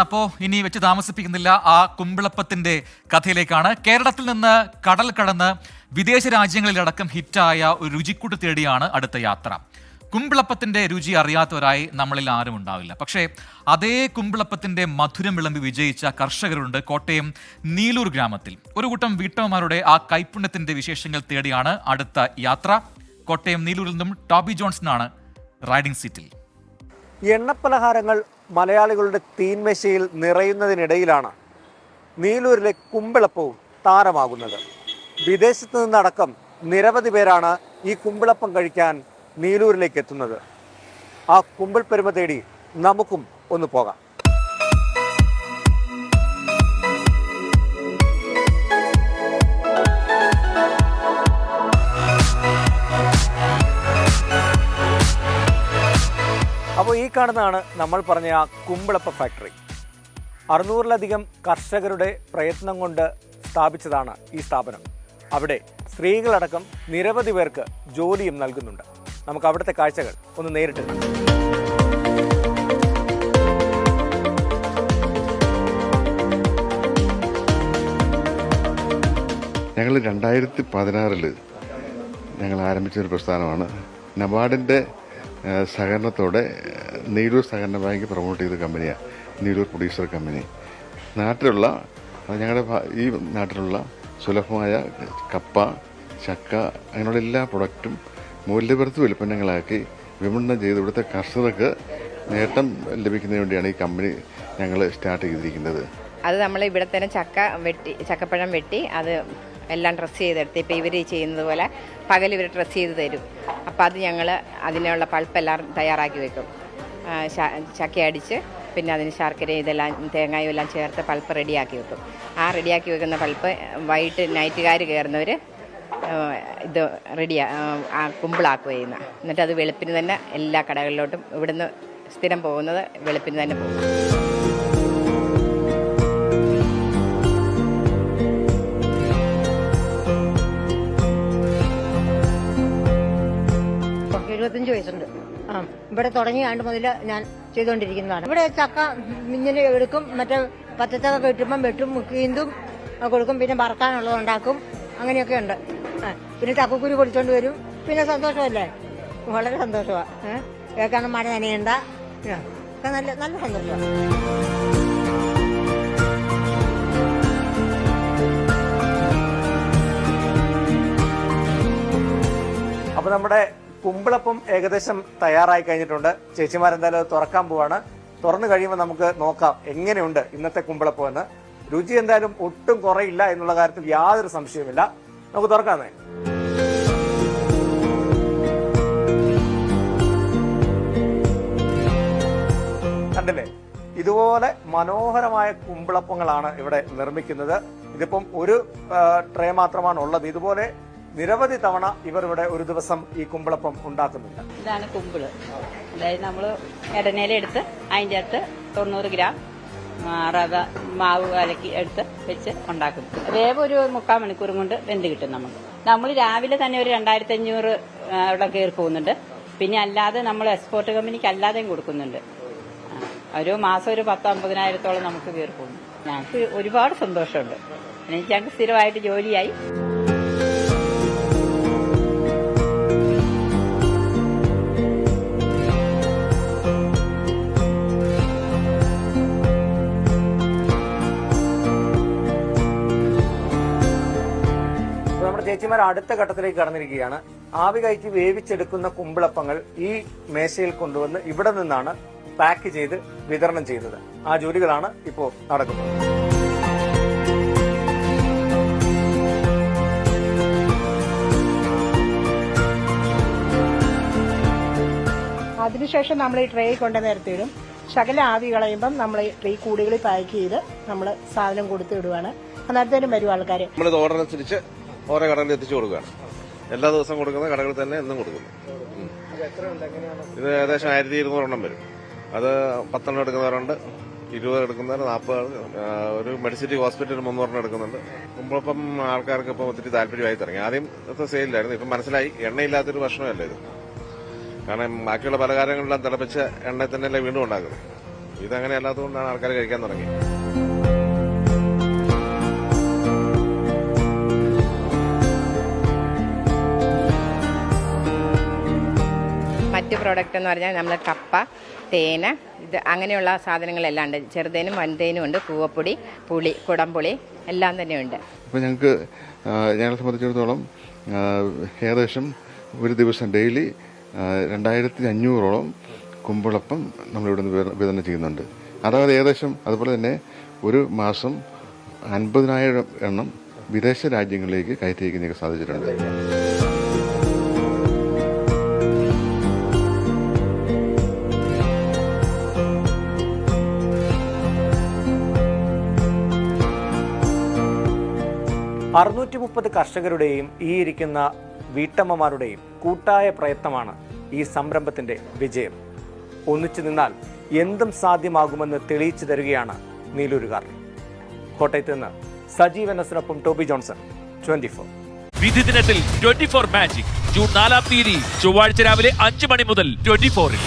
അപ്പോ ഇനി വെച്ച് താമസിപ്പിക്കുന്നില്ല ആ കുമ്പിളപ്പത്തിന്റെ കഥയിലേക്കാണ്. കേരളത്തിൽ നിന്ന് കടൽ കടന്ന് വിദേശ രാജ്യങ്ങളിലടക്കം ഹിറ്റായ ഒരു രുചിക്കൂട്ട് തേടിയാണ് അടുത്ത യാത്ര. കുമ്പിളപ്പത്തിന്റെ രുചി അറിയാത്തവരായി നമ്മളിൽ ആരും ഉണ്ടാവില്ല. പക്ഷേ അതേ കുമ്പിളപ്പത്തിന്റെ മധുരം വിളമ്പി വിജയിച്ച കർഷകരുണ്ട് കോട്ടയം നീലൂർ ഗ്രാമത്തിൽ. ഒരു കൂട്ടം വീട്ടമ്മമാരുടെ ആ കൈപ്പുണ്യത്തിന്റെ വിശേഷങ്ങൾ തേടിയാണ് അടുത്ത യാത്ര. കോട്ടയം നീലൂരിൽ നിന്നും ടോബി ജോൺസണാണ് റൈഡിംഗ് സീറ്റിൽ. എണ്ണപ്പലഹാരങ്ങൾ മലയാളികളുടെ തീന്മശയിൽ നിറയുന്നതിനിടയിലാണ് നീലൂരിലെ കുമ്പിളപ്പവും താരമാകുന്നത്. വിദേശത്തു നിന്നടക്കം നിരവധി പേരാണ് ഈ കുമ്പിളപ്പം കഴിക്കാൻ നീലൂരിലേക്ക് എത്തുന്നത്. ആ കുമ്പിൾ പെരുമ തേടി നമുക്കും ഒന്ന് പോകാം. കാണുന്നതാണ് നമ്മൾ പറഞ്ഞ ആ കുമ്പിളപ്പ ഫാക്ടറി. അറുന്നൂറിലധികം കർഷകരുടെ പ്രയത്നം കൊണ്ട് സ്ഥാപിച്ചതാണ് ഈ സ്ഥാപനം. അവിടെ സ്ത്രീകളടക്കം നിരവധി പേർക്ക് ജോലിയും നൽകുന്നുണ്ട്. നമുക്ക് അവിടുത്തെ കാഴ്ചകൾ ഒന്ന് നേരിട്ട്. ഞങ്ങൾ രണ്ടായിരത്തി പതിനാറിൽ ഞങ്ങൾ ആരംഭിച്ച ഒരു പ്രസ്ഥാനമാണ്. നബാർഡിന്റെ സഹകരണത്തോടെ നീലൂർ സഹകരണ ബാങ്ക് പ്രൊമോട്ട് ചെയ്ത കമ്പനിയാണ് നീലൂർ പ്രൊഡ്യൂസർ കമ്പനി നാട്ടിലുള്ള ഞങ്ങളുടെ ഈ നാട്ടിലുള്ള സുലഭമായ കപ്പ ചക്ക അങ്ങനെയുള്ള എല്ലാ പ്രൊഡക്റ്റും മൂല്യവർദ്ധ ഉൽപ്പന്നങ്ങളാക്കി വിപണനം ചെയ്ത് ഇവിടുത്തെ കർഷകർക്ക് നേട്ടം ലഭിക്കുന്നതിന് വേണ്ടിയാണ് ഈ കമ്പനി ഞങ്ങൾ സ്റ്റാർട്ട് ചെയ്തിരിക്കുന്നത്. അത് നമ്മൾ ഇവിടെ തന്നെ ചക്ക വെട്ടി ചക്കപ്പഴം വെട്ടി അത് എല്ലാം ഡ്രസ്സ് ചെയ്തെടുത്ത് ഇപ്പോൾ ഇവർ ചെയ്യുന്നത് പോലെ പകൽ ഇവർ ഡ്രസ്സ് ചെയ്ത് തരും. അപ്പോൾ അത് ഞങ്ങൾ അതിനുള്ള പൾപ്പെല്ലാം തയ്യാറാക്കി വെക്കും. ആ, ചക്ക അടിച്ച് പിന്നെ അതിന് ശർക്കര ഇതെല്ലാം തേങ്ങായും എല്ലാം ചേർത്ത് പൾപ്പ് റെഡിയാക്കി വെക്കും. ആ റെഡിയാക്കി വെക്കുന്ന പൾപ്പ് വൈകിട്ട് നൈറ്റുകാർ കയറുന്നവർ ഇത് റെഡിയാ കുമ്പിളാക്കുക ചെയ്യുന്ന. എന്നിട്ട് അത് വെളുപ്പിന് തന്നെ എല്ലാ കടകളിലോട്ടും ഇവിടുന്ന് സ്ഥിരം പോകുന്നത് വെളുപ്പിന് തന്നെ പോകും. എഴുപത്തഞ്ച് വയസ്സുണ്ട്. ആ ഇവിടെ തുടങ്ങിയാണ്ട് മുതൽ ഞാൻ ചെയ്തുകൊണ്ടിരിക്കുന്നതാണ് ഇവിടെ ചക്ക ഇങ്ങനെ എടുക്കും മറ്റേ പച്ചച്ചക്ക വെട്ടുമ്പം വെട്ടും മുക്കീന്തും കൊടുക്കും പിന്നെ വറക്കാനുള്ളത് ഉണ്ടാക്കും അങ്ങനെയൊക്കെ ഉണ്ട്. പിന്നെ ചക്കക്കുരു പൊടിച്ചോണ്ട് വരും. പിന്നെ സന്തോഷമല്ലേ? വളരെ സന്തോഷമാണ് കേൾക്കാനും മഴ നനയണ്ട. നല്ല നല്ല സന്തോഷമാണ് അപ്പോൾ നമ്മുടെ കുമ്പിളപ്പം ഏകദേശം തയ്യാറായി കഴിഞ്ഞിട്ടുണ്ട്. ചേച്ചിമാരെന്തായാലും അത് തുറക്കാൻ പോവാണ്. തുറന്നു കഴിയുമ്പോൾ നമുക്ക് നോക്കാം എങ്ങനെയുണ്ട് ഇന്നത്തെ കുമ്പിളപ്പം എന്ന്. രുചി എന്തായാലും ഒട്ടും കുറയില്ല എന്നുള്ള കാര്യത്തിൽ യാതൊരു സംശയവുമില്ല. നമുക്ക് തുറക്കാന്നേ കണ്ടില്ലേ? ഇതുപോലെ മനോഹരമായ കുമ്പിളപ്പങ്ങളാണ് ഇവിടെ നിർമ്മിക്കുന്നത്. ഇതിപ്പം ഒരു ട്രേ മാത്രമാണ് ഉള്ളത് ഇതുപോലെ നിരവധി തവണ ഇവർ ഇവിടെ ഒരു ദിവസം ഈ കുമ്പളപ്പം ഉണ്ടാക്കുന്നുണ്ട് ഇതാണ് കുമ്പിൾ. അതായത് നമ്മൾ ഇടനേല എടുത്ത് അതിന്റെ അകത്ത് തൊണ്ണൂറ് ഗ്രാം റവ മാവ് കലക്കി എടുത്ത് വെച്ച് ഉണ്ടാക്കും. വേവ് ഒരു മുക്കാൽ മണിക്കൂർ കൊണ്ട് വെന്ത് കിട്ടും നമുക്ക്. നമ്മൾ രാവിലെ തന്നെ ഒരു രണ്ടായിരത്തി അഞ്ഞൂറ് അവിടെ കയറി പോകുന്നുണ്ട്. പിന്നെ അല്ലാതെ നമ്മൾ എക്സ്പോർട്ട് കമ്പനിക്ക് അല്ലാതെയും കൊടുക്കുന്നുണ്ട്. ഒരു മാസം ഒരു പത്ത് അമ്പതിനായിരത്തോളം നമുക്ക് കയറി പോകുന്നു. ഞങ്ങൾക്ക് ഒരുപാട് സന്തോഷമുണ്ട്. എനിക്ക് ഞങ്ങൾക്ക് സ്ഥിരമായിട്ട് ജോലിയായി. നമ്മുടെ ചേച്ചിമാർ അടുത്ത ഘട്ടത്തിലേക്ക് കടന്നിരിക്കുകയാണ്. ആവി കയറ്റി വേവിച്ചെടുക്കുന്ന കുമ്പിളപ്പങ്ങൾ ഈ മേശയിൽ കൊണ്ടുവന്ന് ഇവിടെ നിന്നാണ് പാക്ക് ചെയ്ത് വിതരണം ചെയ്തത്. ആ ജോലികളാണ് ഇപ്പോൾ നടക്കുന്നത്. അതിനുശേഷം നമ്മൾ ഈ ട്രേ കൊണ്ട് നിരത്തിയിടും ശകല ആവി കളയുമ്പം നമ്മൾ ഈ ട്രേ കൂടുകളിൽ പാക്ക് ചെയ്ത് നമ്മൾ സാധനം കൊടുത്തു വിടുവാണ് അന്നേരത്തേനും വരും ആൾക്കാർ നമ്മൾ ഓർഡർ അനുസരിച്ച് ഓരോ കടകളിൽ എത്തിച്ചു കൊടുക്കുകയാണ് എല്ലാ ദിവസവും കൊടുക്കുന്ന കടകളിൽ തന്നെ എന്നും കൊടുക്കുന്നു. ഇത് ഏകദേശം ആയിരത്തി ഇരുന്നൂറെണ്ണം വരും. അത് പത്തെണ്ണം എടുക്കുന്നവരുണ്ട് ഇരുപത് എടുക്കുന്നവർ നാൽപ്പത് ഒരു മെഡിസിറ്റി ഹോസ്പിറ്റൽ മുന്നൂറെണ്ണം എടുക്കുന്നുണ്ട്. മുമ്പിപ്പം ആൾക്കാർക്ക് ഇപ്പം ഒത്തിരി താല്പര്യമായി തുടങ്ങി. ആദ്യം സെയിലായിരുന്നു ഇപ്പം മനസ്സിലായി എണ്ണയില്ലാത്തൊരു ഭക്ഷണമല്ല ഇത്. കാരണം ബാക്കിയുള്ള പലഹാരങ്ങളെല്ലാം തിളപ്പിച്ച എണ്ണ തന്നെയല്ലേ വീണ്ടും ഉണ്ടാക്കുന്നത്. ഇതങ്ങനെ അല്ലാത്തതുകൊണ്ടാണ് ആൾക്കാർ കഴിക്കാൻ തുടങ്ങി മറ്റ് പ്രോഡക്റ്റ് എന്ന് പറഞ്ഞാൽ നമ്മൾ കപ്പ തേന ഇത് അങ്ങനെയുള്ള സാധനങ്ങളെല്ലാം ഉണ്ട്. ചെറുതേനും വൻതേനും ഉണ്ട്. പൂവപ്പൊടി പുളി കുടംപുളി എല്ലാം തന്നെ ഉണ്ട് അപ്പോൾ ഞങ്ങൾക്ക് ഞങ്ങളെ സംബന്ധിച്ചിടത്തോളം ഏകദേശം ഒരു ദിവസം ഡെയിലി രണ്ടായിരത്തി അഞ്ഞൂറോളം കുമ്പിളപ്പം നമ്മളിവിടെ നിന്ന് വിത- വിതരണം ചെയ്യുന്നുണ്ട്. അതായത് ഏകദേശം അതുപോലെ തന്നെ ഒരു മാസം അൻപതിനായിരം എണ്ണം വിദേശ രാജ്യങ്ങളിലേക്ക് കയറ്റി അയക്കുന്നതിന് സാധിച്ചിട്ടുണ്ട്. അറുന്നൂറ്റി മുപ്പത് കർഷകരുടെയും ഈ ഇരിക്കുന്ന വീട്ടമ്മമാരുടെയും കൂട്ടായ പ്രയത്നമാണ് ഈ സംരംഭത്തിന്റെ വിജയം. ഒന്നിച്ചു നിന്നാൽ എന്തും സാധ്യമാകുമെന്ന് തെളിയിച്ചു തരികയാണ് നീലൂരുകാർ. കോട്ടയത്ത് നിന്ന് സജീവ് എന്നസിനൊപ്പം ടോബി ജോൺസൺ ട്വന്റി ഫോർ വിധി ദിനത്തിൽ ട്വന്റി ഫോർ മാജിക്. ജൂൺ നാലാം തീയതി ചൊവ്വാഴ്ച രാവിലെ അഞ്ച് മണി മുതൽ ട്വന്റി ഫോറിൽ